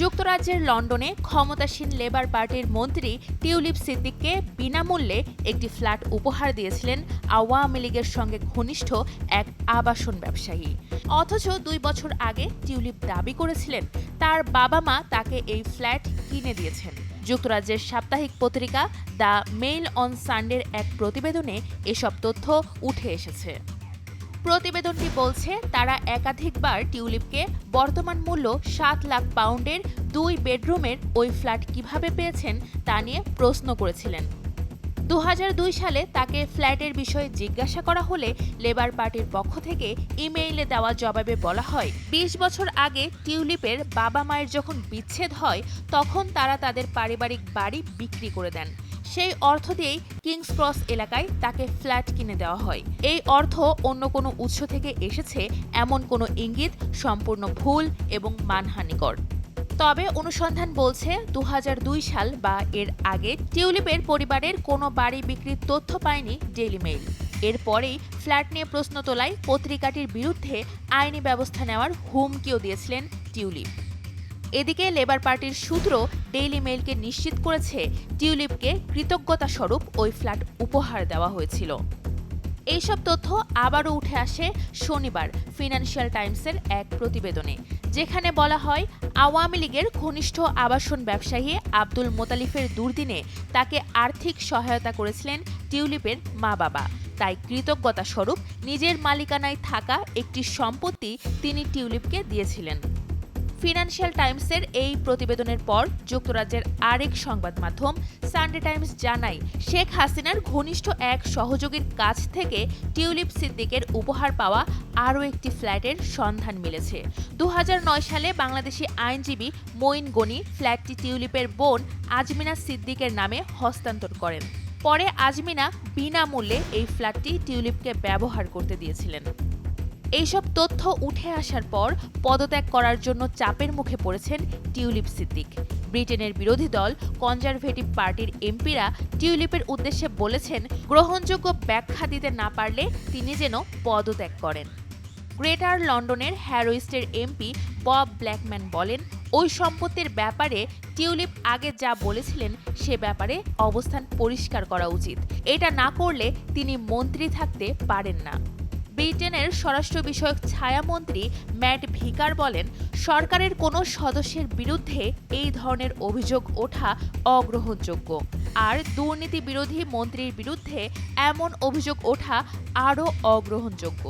যুক্তরাজ্যের লন্ডনে ক্ষমতাসীন লেবার পার্টির মন্ত্রী টিউলিপ সিদ্দিককে বিনামূল্যে একটি ফ্ল্যাট উপহার দিয়েছিলেন আওয়ামী লীগের সঙ্গে ঘনিষ্ঠ এক আবাসন ব্যবসায়ী। অথচ দুই বছর আগে টিউলিপ দাবি করেছিলেন, তার বাবা মা তাকে এই ফ্ল্যাট কিনে দিয়েছেন। যুক্তরাজ্যের সাপ্তাহিক পত্রিকা দ্য মেইল অন সানডের এক প্রতিবেদনে এসব তথ্য উঠে এসেছে। প্রতিবেদনটি বলছে, তারা একাধিকবার টিউলিপকে বর্তমান মূল্য সাত লাখ পাউন্ডের দুই বেডরুমের ওই ফ্ল্যাট কীভাবে পেয়েছেন তা নিয়ে প্রশ্ন করেছিলেন। দু হাজার দুই সালে তাকে ফ্ল্যাটের বিষয়ে জিজ্ঞাসা করা হলে লেবার পার্টির পক্ষ থেকে ইমেইলে দেওয়া জবাবে বলা হয়, বিশ বছর আগে টিউলিপের বাবা মায়ের যখন বিচ্ছেদ হয়, তখন তারা তাদের পারিবারিক বাড়ি বিক্রি করে দেন। সেই অর্থ দিয়েই কিংস ক্রস এলাকায় তাকে ফ্ল্যাট কিনে দেওয়া হয়। এই অর্থ অন্য কোনো উৎস থেকে এসেছে এমন কোনো ইঙ্গিত, সম্পূর্ণ ভুল এবং মানহানিকর। তবে অনুসন্ধান বলছে দু হাজার দুই সাল বা এর আগে টিউলিপের পরিবারের কোনো বাড়ি বিক্রির তথ্য পায়নি ডেইলি মেইল। এরপরেই ফ্ল্যাট নিয়ে প্রশ্ন তোলায় পত্রিকাটির বিরুদ্ধে আইনি ব্যবস্থা নেওয়ার হুমকিও দিয়েছিলেন টিউলিপ। এদিকে লেবার পার্টির সূত্র ডেইলি মেইলকে নিশ্চিত করেছে, টিউলিপকে কৃতজ্ঞতা স্বরূপ ওই ফ্ল্যাট উপহার দেওয়া হয়েছিল। এইসব তথ্য আবারও উঠে আসে শনিবার ফিনান্সিয়াল টাইমসের এক প্রতিবেদনে, যেখানে বলা হয়, আওয়ামী লীগের ঘনিষ্ঠ আবাসন ব্যবসায়ী আব্দুল মোতালিফের দুর্দিনে তাকে আর্থিক সহায়তা করেছিলেন টিউলিপের মা বাবা তাই কৃতজ্ঞতা স্বরূপ নিজের মালিকানায় থাকা একটি সম্পত্তি তিনি টিউলিপকে দিয়েছিলেন। ফিনান্সিয়াল টাইমসের এই প্রতিবেদনের পর যুক্তরাজ্যের আরেক সংবাদ মাধ্যম সানডে টাইমস জানায়, শেখ হাসিনার ঘনিষ্ঠ এক সহযোগীর কাছ থেকে টিউলিপ সিদ্দিকের উপহার পাওয়া আরও একটি ফ্ল্যাটের সন্ধান মিলেছে। দু হাজার নয় সালে বাংলাদেশি আইনজীবী মঈন গনি ফ্ল্যাটটি টিউলিপের বোন আজমিনা সিদ্দিকের নামে হস্তান্তর করেন। পরে আজমিনা বিনামূল্যে এই ফ্ল্যাটটি টিউলিপকে ব্যবহার করতে দিয়েছিলেন। এইসব তথ্য উঠে আসার পর পদত্যাগ করার জন্য চাপের মুখে পড়েছেন টিউলিপ সিদ্দিক। ব্রিটেনের বিরোধী দল কনজারভেটিভ পার্টির এমপিরা টিউলিপের উদ্দেশ্যে বলেছেন, গ্রহণযোগ্য ব্যাখ্যা দিতে না পারলে তিনি যেন পদত্যাগ করেন। গ্রেটার লন্ডনের হ্যারোইস্টের এমপি বব ব্ল্যাকম্যান বলেন, ওই সম্পত্তির ব্যাপারে টিউলিপ আগে যা বলেছিলেন সে ব্যাপারে অবস্থান পরিষ্কার করা উচিত। এটা না করলে তিনি মন্ত্রী থাকতে পারেন না। ব্রিটেনের স্বরাষ্ট্র বিষয়ক ছায়ামন্ত্রী ম্যাট ভিকার বলেন, সরকারের কোনো সদস্যের বিরুদ্ধে এই ধরনের অভিযোগ ওঠা অগ্রহণযোগ্য। আর দুর্নীতি বিরোধী মন্ত্রীর বিরুদ্ধে এমন অভিযোগ ওঠা আরও অগ্রহণযোগ্য।